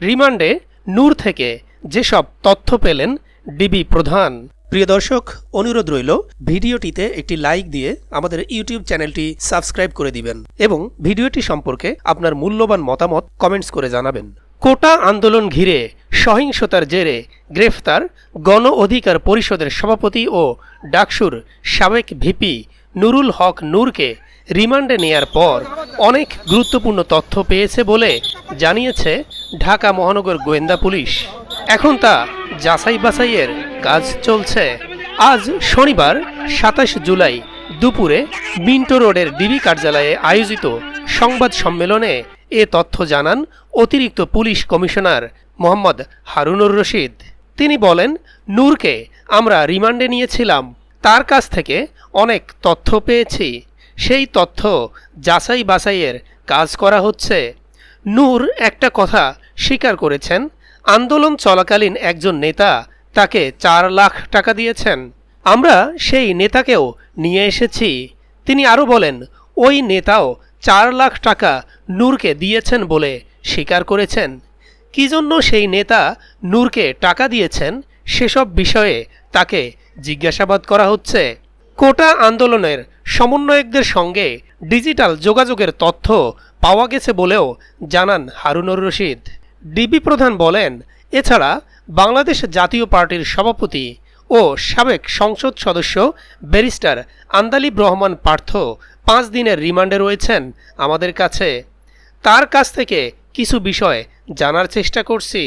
রিমান্ডে নূর থেকে যেসব তথ্য পেলেন ডিবি প্রধান। প্রিয় দর্শক অনুরোধ রইল ভিডিওটিতে একটি লাইক দিয়ে আমাদের ইউটিউব চ্যানেলটি সাবস্ক্রাইব করে দিবেন এবং ভিডিওটি সম্পর্কে আপনার মূল্যবান মতামত কমেন্টস করে জানাবেন। কোটা আন্দোলন ঘিরে সহিংসতার জেরে গ্রেফতার গণ অধিকার পরিষদের সভাপতি ও ডাকসুর সাবেক ভিপি নুরুল হক নূরকে রিমান্ডে নেয়ার পর অনেক গুরুত্বপূর্ণ তথ্য পেয়েছে বলে জানিয়েছে ঢাকা মহানগর গোয়েন্দা পুলিশ। এখন তা যাচাই বাছাইয়ের কাজ চলছে। আজ শনিবার, সাতাশ জুলাই দুপুরে মিন্টো রোডের ডিবি কার্যালয়ে আয়োজিত সংবাদ সম্মেলনে এ তথ্য জানান অতিরিক্ত পুলিশ কমিশনার মোহাম্মদ হারুনুর রশিদ। তিনি বলেন, নূরকে আমরা রিমান্ডে নিয়েছিলাম। তার কাছ থেকে অনেক তথ্য পেয়েছি। সেই তথ্য যাচাই বাছাইয়ের কাজ করা হচ্ছে। নূর একটা কথা স্বীকার করেছেন, আন্দোলন চলাকালীন একজন নেতা তাকে চার লাখ টাকা দিয়েছেন। আমরা সেই নেতাকেও নিয়ে এসেছি। তিনি আরও বলেন, ওই নেতাও চার লাখ টাকা নূরকে দিয়েছেন বলে স্বীকার করেছেন। কি জন্য সেই নেতা নূরকে টাকা দিয়েছেন সেসব বিষয়ে তাকে জিজ্ঞাসাবাদ করা হচ্ছে। কোটা আন্দোলনের সমন্বয়কদের সঙ্গে ডিজিটাল যোগাযোগের তথ্য পাওয়া গেছে বলেও জানান হারুনুর রশিদ। ডিবি প্রধান বলেন, এছাড়া বাংলাদেশ জাতীয় পার্টির সভাপতি ও সাবেক সংসদ সদস্য ব্যারিস্টার আন্দালিব রহমান পার্থ পাঁচ দিনের রিমান্ডে রয়েছেন আমাদের কাছে। তার কাছ থেকে কিছু বিষয় জানার চেষ্টা করছি।